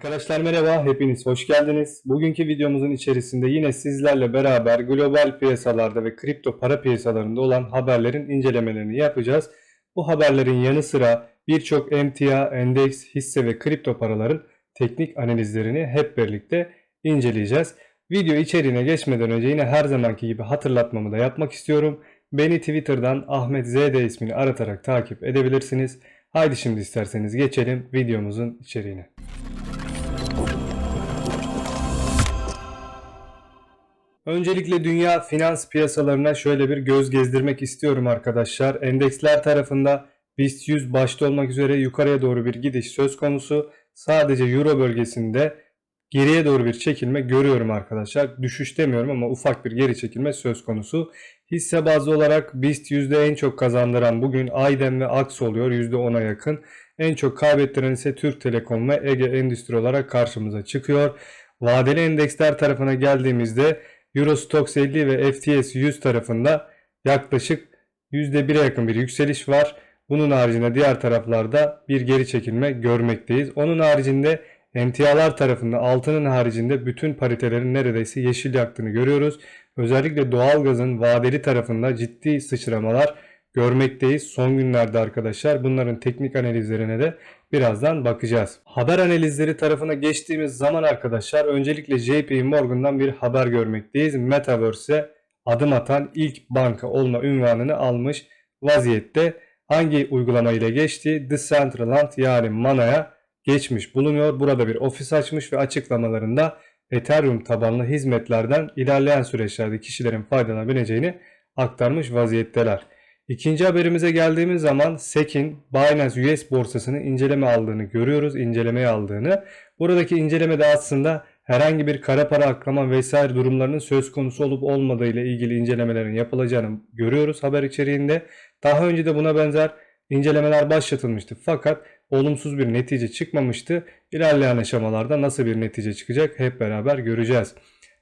Arkadaşlar merhaba, hepiniz hoş geldiniz. Bugünkü videomuzun içerisinde yine sizlerle beraber global piyasalarda ve kripto para piyasalarında olan haberlerin incelemelerini yapacağız. Bu haberlerin yanı sıra birçok emtia, endeks, hisse ve kripto paraların teknik analizlerini hep birlikte inceleyeceğiz. Video içeriğine geçmeden önce yine her zamanki gibi hatırlatmamı da yapmak istiyorum. Beni Twitter'dan Ahmet ZD ismini aratarak takip edebilirsiniz. Haydi şimdi isterseniz geçelim videomuzun içeriğine. Öncelikle dünya finans piyasalarına şöyle bir göz gezdirmek istiyorum arkadaşlar. Endeksler tarafında BIST 100 başta olmak üzere yukarıya doğru bir gidiş söz konusu. Sadece Euro bölgesinde geriye doğru bir çekilme görüyorum arkadaşlar. Düşüş demiyorum ama ufak bir geri çekilme söz konusu. Hisse bazlı olarak BIST yüzde en çok kazandıran bugün Aydem ve Aks oluyor %10'a yakın. En çok kaybettiren ise Türk Telekom ve Ege Endüstri olarak karşımıza çıkıyor. Vadeli endeksler tarafına geldiğimizde Eurostox 50 ve FTS 100 tarafında yaklaşık %1'e yakın bir yükseliş var. Bunun haricinde diğer taraflarda bir geri çekilme görmekteyiz. Onun haricinde emtialar tarafında altının haricinde bütün paritelerin neredeyse yeşil yaktığını görüyoruz. Özellikle doğalgazın vadeli tarafında ciddi sıçramalar görmekteyiz son günlerde arkadaşlar. Bunların teknik analizlerine de birazdan bakacağız. Haber analizleri tarafına geçtiğimiz zaman arkadaşlar öncelikle JP Morgan'dan bir haber görmekteyiz. Metaverse'e adım atan ilk banka olma ünvanını almış vaziyette. Hangi uygulama ile geçti? Decentraland yani Mana'ya geçmiş bulunuyor. Burada bir ofis açmış ve açıklamalarında Ethereum tabanlı hizmetlerden ilerleyen süreçlerde kişilerin faydalanabileceğini aktarmış vaziyetteler. İkinci haberimize geldiğimiz zaman SEC'in Binance US borsasını inceleme aldığını görüyoruz. incelemeye aldığını. Buradaki incelemede aslında herhangi bir kara para aklama vesaire durumlarının söz konusu olup olmadığı ile ilgili incelemelerin yapılacağını görüyoruz haber içeriğinde. Daha önce de buna benzer incelemeler başlatılmıştı fakat olumsuz bir netice çıkmamıştı. İlerleyen aşamalarda nasıl bir netice çıkacak hep beraber göreceğiz.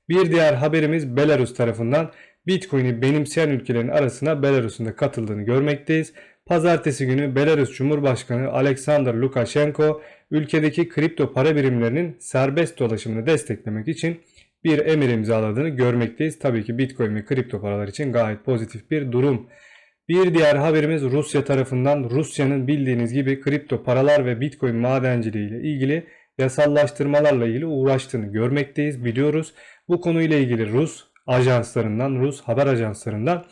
Bir diğer haberimiz Belarus tarafından Bitcoin'i benimseyen ülkelerin arasına Belarus'un da katıldığını görmekteyiz. Pazartesi günü Belarus Cumhurbaşkanı Alexander Lukashenko ülkedeki kripto para birimlerinin serbest dolaşımını desteklemek için bir emir imzaladığını görmekteyiz. Tabii ki Bitcoin ve kripto paralar için gayet pozitif bir durum. Bir diğer haberimiz Rusya tarafından Rusya'nın bildiğiniz gibi kripto paralar ve Bitcoin madenciliği ile ilgili yasallaştırmalarla ilgili uğraştığını görmekteyiz, biliyoruz. Bu konuyla ilgili Rus ajanslarından, Rus haber ajanslarından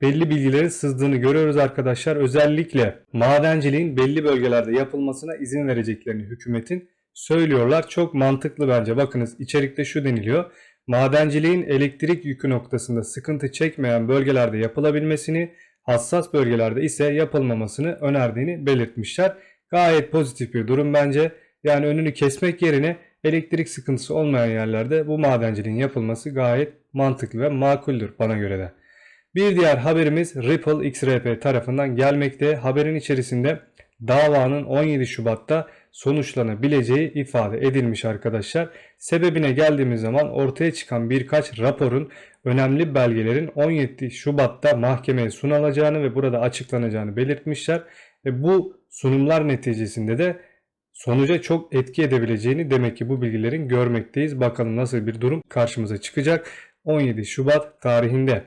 belli bilgilerin sızdığını görüyoruz arkadaşlar. Özellikle madenciliğin belli bölgelerde yapılmasına izin vereceklerini hükümetin söylüyorlar. Çok mantıklı bence. Bakınız içerikte şu deniliyor. Madenciliğin elektrik yükü noktasında sıkıntı çekmeyen bölgelerde yapılabilmesini, hassas bölgelerde ise yapılmamasını önerdiğini belirtmişler. Gayet pozitif bir durum bence. Yani önünü kesmek yerine elektrik sıkıntısı olmayan yerlerde bu madenciliğin yapılması gayet mantıklı ve makuldür bana göre de. Bir diğer haberimiz Ripple XRP tarafından gelmekte. Haberin içerisinde davanın 17 Şubat'ta sonuçlanabileceği ifade edilmiş arkadaşlar. Sebebine geldiğimiz zaman ortaya çıkan birkaç raporun önemli belgelerin 17 Şubat'ta mahkemeye sunulacağını ve burada açıklanacağını belirtmişler. Ve bu sunumlar neticesinde de sonuca çok etki edebileceğini demek ki bu bilgilerin görmekteyiz. Bakalım nasıl bir durum karşımıza çıkacak 17 Şubat tarihinde.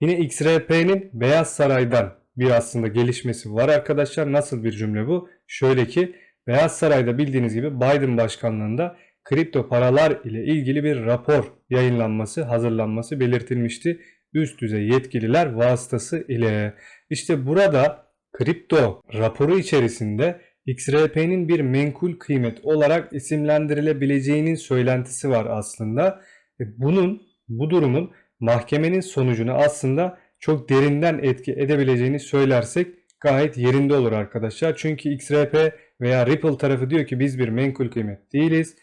Yine XRP'nin Beyaz Saray'dan bir aslında gelişmesi var arkadaşlar. Nasıl bir cümle bu? Şöyle ki Beyaz Saray'da bildiğiniz gibi Biden başkanlığında kripto paralar ile ilgili bir rapor yayınlanması, hazırlanması belirtilmişti. Üst düzey yetkililer vasıtası ile. İşte burada kripto raporu içerisinde XRP'nin bir menkul kıymet olarak isimlendirilebileceğinin söylentisi var aslında. E, bunun, bu durumun mahkemenin sonucunu aslında çok derinden etki edebileceğini söylersek gayet yerinde olur arkadaşlar. Çünkü XRP veya Ripple tarafı diyor ki biz bir menkul kıymet değiliz.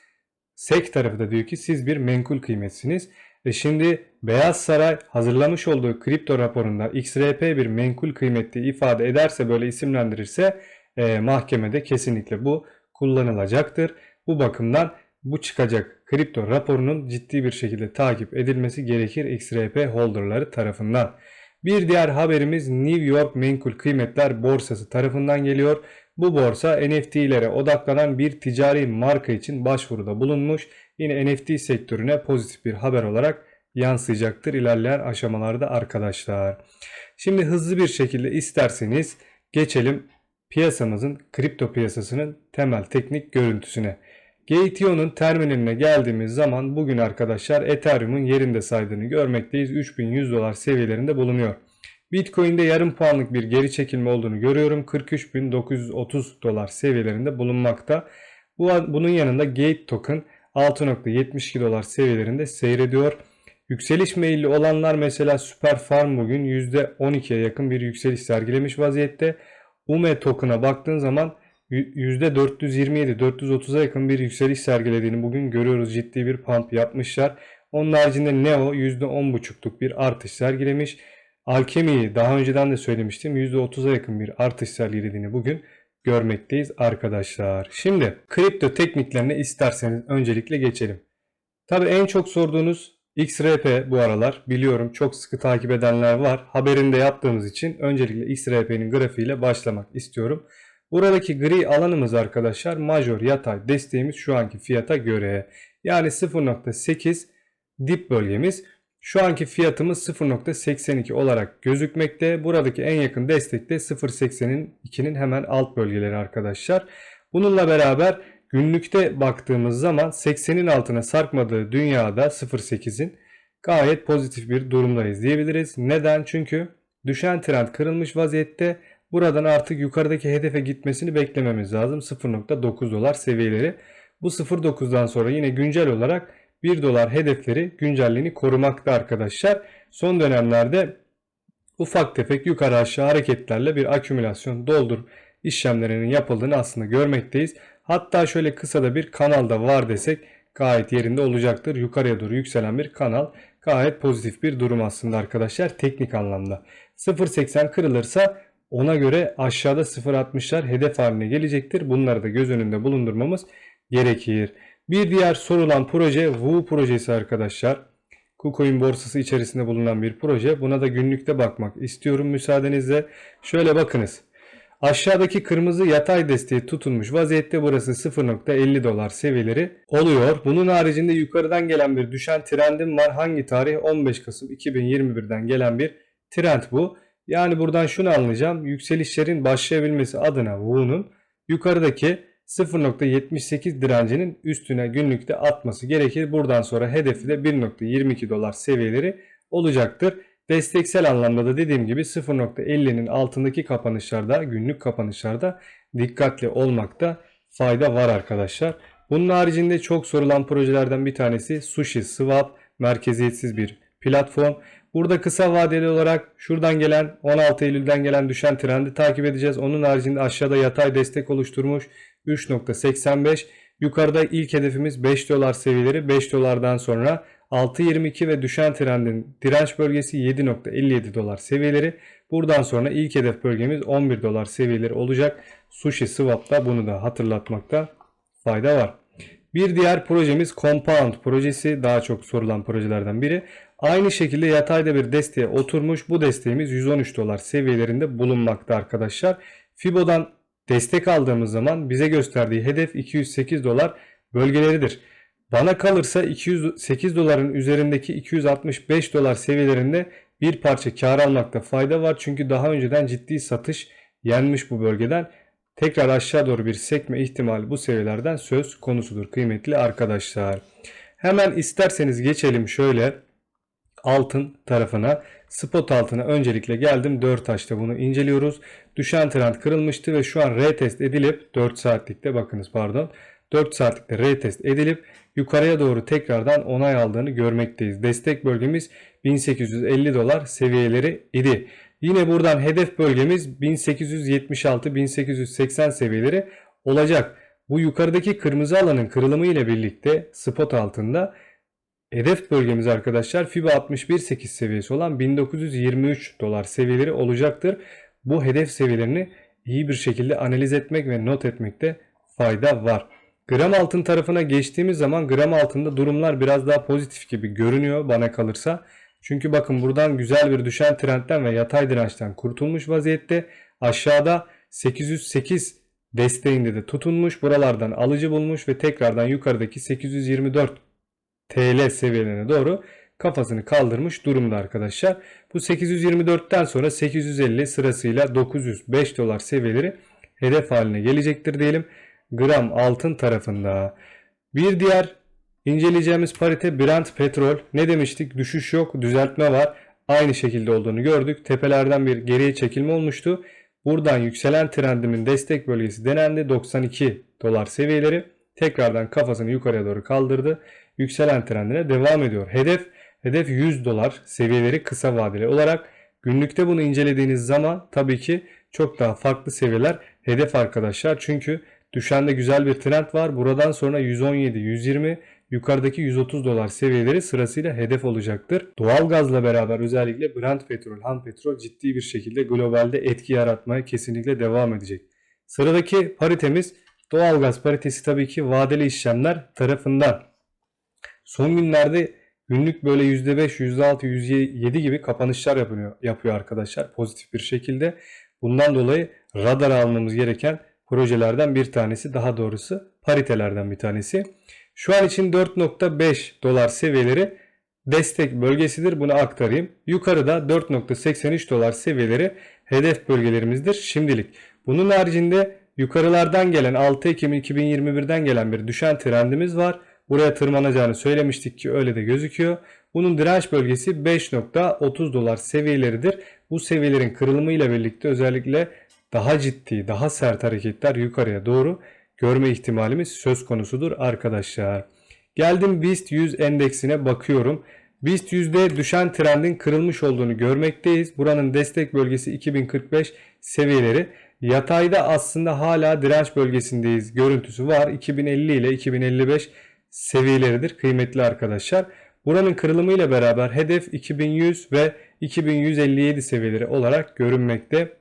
SEC tarafı da diyor ki siz bir menkul kıymetsiniz. Ve şimdi Beyaz Saray hazırlamış olduğu kripto raporunda XRP bir menkul kıymetli ifade ederse böyle isimlendirirse e, mahkemede kesinlikle bu kullanılacaktır. Bu bakımdan bu çıkacak kripto raporunun ciddi bir şekilde takip edilmesi gerekir XRP holderları tarafından. Bir diğer haberimiz New York Menkul Kıymetler Borsası tarafından geliyor. Bu borsa NFT'lere odaklanan bir ticari marka için başvuruda bulunmuş. Yine NFT sektörüne pozitif bir haber olarak yansıyacaktır ilerleyen aşamalarda arkadaşlar. Şimdi hızlı bir şekilde isterseniz geçelim piyasamızın kripto piyasasının temel teknik görüntüsüne. GTO'nun terminaline geldiğimiz zaman bugün arkadaşlar Ethereum'un yerinde saydığını görmekteyiz. 3100 dolar seviyelerinde bulunuyor. Bitcoin'de yarım puanlık bir geri çekilme olduğunu görüyorum. 43.930 dolar seviyelerinde bulunmakta. Bu, bunun yanında Gate Token 6.72 dolar seviyelerinde seyrediyor. Yükseliş meyilli olanlar mesela Super Farm bugün %12'ye yakın bir yükseliş sergilemiş vaziyette. UME token'a baktığın zaman %427-430'a yakın bir yükseliş sergilediğini bugün görüyoruz. Ciddi bir pump yapmışlar. Onun haricinde Neo %10.5'luk bir artış sergilemiş. Alkemi'yi daha önceden de söylemiştim. %30'a yakın bir artış sergilediğini bugün görmekteyiz arkadaşlar. Şimdi kripto tekniklerine isterseniz öncelikle geçelim. Tabi en çok sorduğunuz XRP bu aralar biliyorum çok sıkı takip edenler var. Haberinde yaptığımız için öncelikle XRP'nin grafiğiyle başlamak istiyorum. Buradaki gri alanımız arkadaşlar major yatay desteğimiz şu anki fiyata göre. Yani 0.8 dip bölgemiz. Şu anki fiyatımız 0.82 olarak gözükmekte. Buradaki en yakın destek de 0.80'in 2'nin hemen alt bölgeleri arkadaşlar. Bununla beraber günlükte baktığımız zaman 80'in altına sarkmadığı dünyada 0.8'in gayet pozitif bir durumdayız diyebiliriz. Neden? Çünkü düşen trend kırılmış vaziyette. Buradan artık yukarıdaki hedefe gitmesini beklememiz lazım. 0.9 dolar seviyeleri. Bu 0.9'dan sonra yine güncel olarak 1 dolar hedefleri güncelliğini korumakta arkadaşlar. Son dönemlerde ufak tefek yukarı aşağı hareketlerle bir akümülasyon doldur işlemlerinin yapıldığını aslında görmekteyiz. Hatta şöyle kısa da bir kanalda var desek gayet yerinde olacaktır. Yukarıya doğru yükselen bir kanal gayet pozitif bir durum aslında arkadaşlar teknik anlamda. 0.80 kırılırsa ona göre aşağıda 0.60'lar hedef haline gelecektir. Bunları da göz önünde bulundurmamız gerekir. Bir diğer sorulan proje Wu projesi arkadaşlar. KuCoin borsası içerisinde bulunan bir proje. Buna da günlükte bakmak istiyorum müsaadenizle. Şöyle bakınız. Aşağıdaki kırmızı yatay desteği tutulmuş vaziyette burası 0.50 dolar seviyeleri oluyor. Bunun haricinde yukarıdan gelen bir düşen trendim var. Hangi tarih? 15 Kasım 2021'den gelen bir trend bu. Yani buradan şunu anlayacağım. Yükselişlerin başlayabilmesi adına Wu'nun yukarıdaki 0.78 direncinin üstüne günlükte atması gerekir. Buradan sonra hedefi de 1.22 dolar seviyeleri olacaktır. Desteksel anlamda da dediğim gibi 0.50'nin altındaki kapanışlarda günlük kapanışlarda dikkatli olmakta fayda var arkadaşlar. Bunun haricinde çok sorulan projelerden bir tanesi Sushi Swap merkeziyetsiz bir platform. Burada kısa vadeli olarak şuradan gelen 16 Eylül'den gelen düşen trendi takip edeceğiz. Onun haricinde aşağıda yatay destek oluşturmuş 3.85. Yukarıda ilk hedefimiz 5 dolar seviyeleri. 5 dolardan sonra 6.22 ve düşen trendin direnç bölgesi 7.57 dolar seviyeleri. Buradan sonra ilk hedef bölgemiz 11 dolar seviyeleri olacak. Sushi Swap'ta bunu da hatırlatmakta fayda var. Bir diğer projemiz Compound projesi daha çok sorulan projelerden biri. Aynı şekilde yatayda bir desteğe oturmuş. Bu desteğimiz 113 dolar seviyelerinde bulunmakta arkadaşlar. Fibo'dan destek aldığımız zaman bize gösterdiği hedef 208 dolar bölgeleridir. Bana kalırsa 208 doların üzerindeki 265 dolar seviyelerinde bir parça kar almakta fayda var. Çünkü daha önceden ciddi satış yenmiş bu bölgeden. Tekrar aşağı doğru bir sekme ihtimali bu seviyelerden söz konusudur kıymetli arkadaşlar. Hemen isterseniz geçelim şöyle altın tarafına. Spot altına öncelikle geldim. 4 taşta bunu inceliyoruz. Düşen trend kırılmıştı ve şu an retest edilip 4 saatlikte bakınız pardon. 4 saatlikte retest edilip yukarıya doğru tekrardan onay aldığını görmekteyiz. Destek bölgemiz 1850 dolar seviyeleri idi. Yine buradan hedef bölgemiz 1876-1880 seviyeleri olacak. Bu yukarıdaki kırmızı alanın kırılımı ile birlikte spot altında hedef bölgemiz arkadaşlar FIBA 61.8 seviyesi olan 1923 dolar seviyeleri olacaktır. Bu hedef seviyelerini iyi bir şekilde analiz etmek ve not etmekte fayda var. Gram altın tarafına geçtiğimiz zaman gram altında durumlar biraz daha pozitif gibi görünüyor bana kalırsa. Çünkü bakın buradan güzel bir düşen trendten ve yatay dirençten kurtulmuş vaziyette. Aşağıda 808 desteğinde de tutunmuş. Buralardan alıcı bulmuş ve tekrardan yukarıdaki 824 TL seviyelerine doğru kafasını kaldırmış durumda arkadaşlar. Bu 824'ten sonra 850 sırasıyla 905 dolar seviyeleri hedef haline gelecektir diyelim. Gram altın tarafında. Bir diğer inceleyeceğimiz parite Brent petrol. Ne demiştik? Düşüş yok, düzeltme var. Aynı şekilde olduğunu gördük. Tepelerden bir geriye çekilme olmuştu. Buradan yükselen trendimin destek bölgesi denendi. 92 dolar seviyeleri. Tekrardan kafasını yukarıya doğru kaldırdı. Yükselen trendine devam ediyor. Hedef hedef 100 dolar seviyeleri kısa vadeli olarak günlükte bunu incelediğiniz zaman tabii ki çok daha farklı seviyeler hedef arkadaşlar. Çünkü düşende güzel bir trend var. Buradan sonra 117, 120, yukarıdaki 130 dolar seviyeleri sırasıyla hedef olacaktır. Doğalgazla beraber özellikle Brent petrol, ham petrol ciddi bir şekilde globalde etki yaratmaya kesinlikle devam edecek. Sıradaki paritemiz doğalgaz paritesi tabii ki vadeli işlemler tarafından. Son günlerde günlük böyle %5, %6, %7 gibi kapanışlar yapıyor, yapıyor arkadaşlar pozitif bir şekilde. Bundan dolayı radar almamız gereken projelerden bir tanesi daha doğrusu paritelerden bir tanesi. Şu an için 4.5 dolar seviyeleri destek bölgesidir. Bunu aktarayım. Yukarıda 4.83 dolar seviyeleri hedef bölgelerimizdir şimdilik. Bunun haricinde yukarılardan gelen 6 Ekim 2021'den gelen bir düşen trendimiz var. Buraya tırmanacağını söylemiştik ki öyle de gözüküyor. Bunun direnç bölgesi 5.30 dolar seviyeleridir. Bu seviyelerin kırılımıyla birlikte özellikle daha ciddi, daha sert hareketler yukarıya doğru görme ihtimalimiz söz konusudur arkadaşlar. Geldim BIST 100 endeksine bakıyorum. BIST 100'de düşen trendin kırılmış olduğunu görmekteyiz. Buranın destek bölgesi 2045 seviyeleri. Yatayda aslında hala direnç bölgesindeyiz. Görüntüsü var. 2050 ile 2055 seviyeleridir kıymetli arkadaşlar. Buranın kırılımıyla beraber hedef 2100 ve 2157 seviyeleri olarak görünmekte.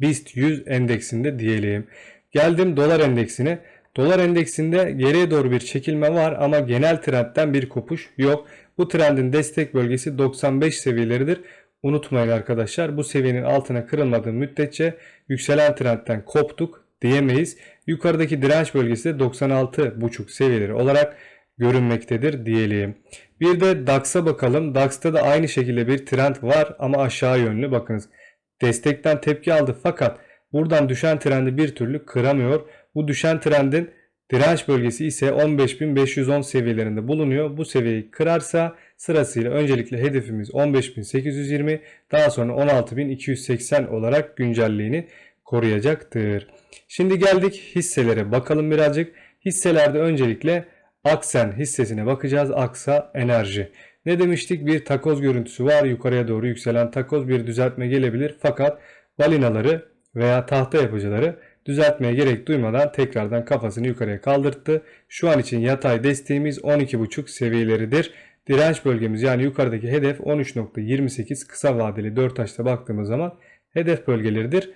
BIST 100 endeksinde diyelim. Geldim dolar endeksine. Dolar endeksinde geriye doğru bir çekilme var ama genel trendten bir kopuş yok. Bu trendin destek bölgesi 95 seviyeleridir. Unutmayın arkadaşlar bu seviyenin altına kırılmadığı müddetçe yükselen trendten koptuk diyemeyiz. Yukarıdaki direnç bölgesi de 96,5 seviyeleri olarak görünmektedir diyelim. Bir de DAX'a bakalım. DAX'ta da aynı şekilde bir trend var ama aşağı yönlü bakınız. Destekten tepki aldı fakat buradan düşen trendi bir türlü kıramıyor. Bu düşen trendin direnç bölgesi ise 15.510 seviyelerinde bulunuyor. Bu seviyeyi kırarsa sırasıyla öncelikle hedefimiz 15.820 daha sonra 16.280 olarak güncelliğini koruyacaktır. Şimdi geldik hisselere bakalım birazcık. Hisselerde öncelikle Aksen hissesine bakacağız. Aksa Enerji. Ne demiştik? Bir takoz görüntüsü var. Yukarıya doğru yükselen takoz bir düzeltme gelebilir. Fakat balinaları veya tahta yapıcıları düzeltmeye gerek duymadan tekrardan kafasını yukarıya kaldırttı. Şu an için yatay desteğimiz 12.5 seviyeleridir. Direnç bölgemiz yani yukarıdaki hedef 13.28 kısa vadeli 4 taşta baktığımız zaman hedef bölgeleridir.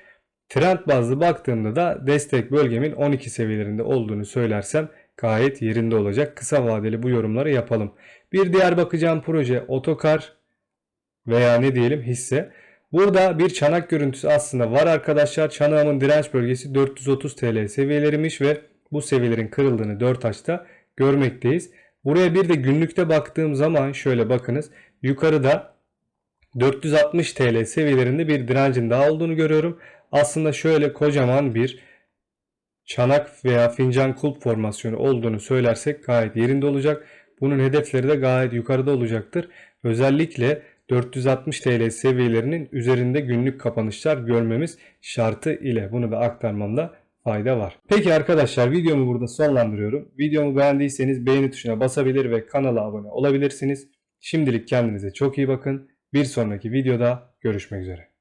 Trend bazlı baktığımda da destek bölgemin 12 seviyelerinde olduğunu söylersem gayet yerinde olacak. Kısa vadeli bu yorumları yapalım. Bir diğer bakacağım proje otokar veya ne diyelim hisse. Burada bir çanak görüntüsü aslında var arkadaşlar. Çanağımın direnç bölgesi 430 TL seviyeleriymiş ve bu seviyelerin kırıldığını 4 açta görmekteyiz. Buraya bir de günlükte baktığım zaman şöyle bakınız. Yukarıda 460 TL seviyelerinde bir direncin daha olduğunu görüyorum. Aslında şöyle kocaman bir çanak veya fincan kulp formasyonu olduğunu söylersek gayet yerinde olacak. Bunun hedefleri de gayet yukarıda olacaktır. Özellikle 460 TL seviyelerinin üzerinde günlük kapanışlar görmemiz şartı ile bunu da aktarmamda fayda var. Peki arkadaşlar videomu burada sonlandırıyorum. Videomu beğendiyseniz beğeni tuşuna basabilir ve kanala abone olabilirsiniz. Şimdilik kendinize çok iyi bakın. Bir sonraki videoda görüşmek üzere.